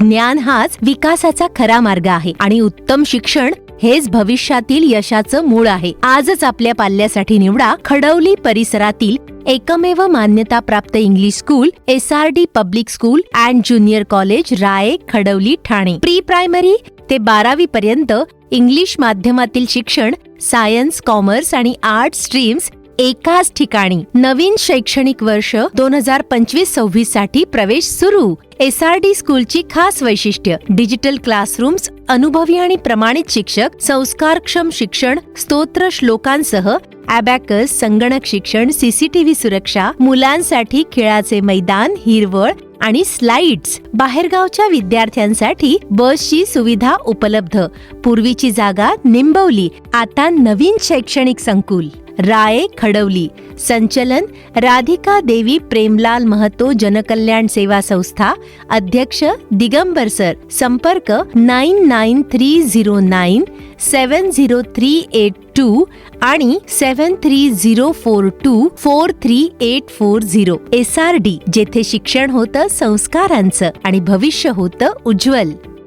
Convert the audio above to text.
ज्ञान हाच विकासाचा खरा मार्ग आहे आणि उत्तम शिक्षण हेच भविष्यातील यशाचं मूळ आहे. आजच आपल्या पाल्यासाठी निवडा खडवली परिसरातील एकमेव मान्यता प्राप्त English school S R D public school and junior college Raye Khadavli Thane. Pre primary ते बारावी पर्यंत इंग्लिश माध्यमातील शिक्षण सायन्स कॉमर्स आणि आर्ट स्ट्रीम्स एकाच ठिकाणी. नवीन शैक्षणिक वर्ष दोन हजार पंचवीस सव्वीससाठी प्रवेश सुरू. एस आर डी स्कूलची खास वैशिष्ट्य डिजिटल क्लासरूम्स अनुभवी आणि प्रमाणित शिक्षक संस्कारक्षम शिक्षण स्तोत्र श्लोकांसह अबॅकस संगणक शिक्षण सीसीटीव्ही सुरक्षा मुलांसाठी खेळाचे मैदान हिरवळ आणि स्लाइड्स बाहेरगावच्या विद्यार्थ्यांसाठी बसची सुविधा उपलब्ध. पूर्वीची जागा निंबवली आता नवीन शैक्षणिक संकुल. राये खडवली. संचलन राधिका देवी प्रेमलाल महतो जनकल्याण सेवा संस्था अध्यक्ष दिगंबर सर. संपर्क nine nine three zero nine seven zero three eight two आणि seven three zero four two four three eight four zero. S R D जेथे शिक्षण होतं संस्कारांचं आणि भविष्य होतं उज्ज्वल.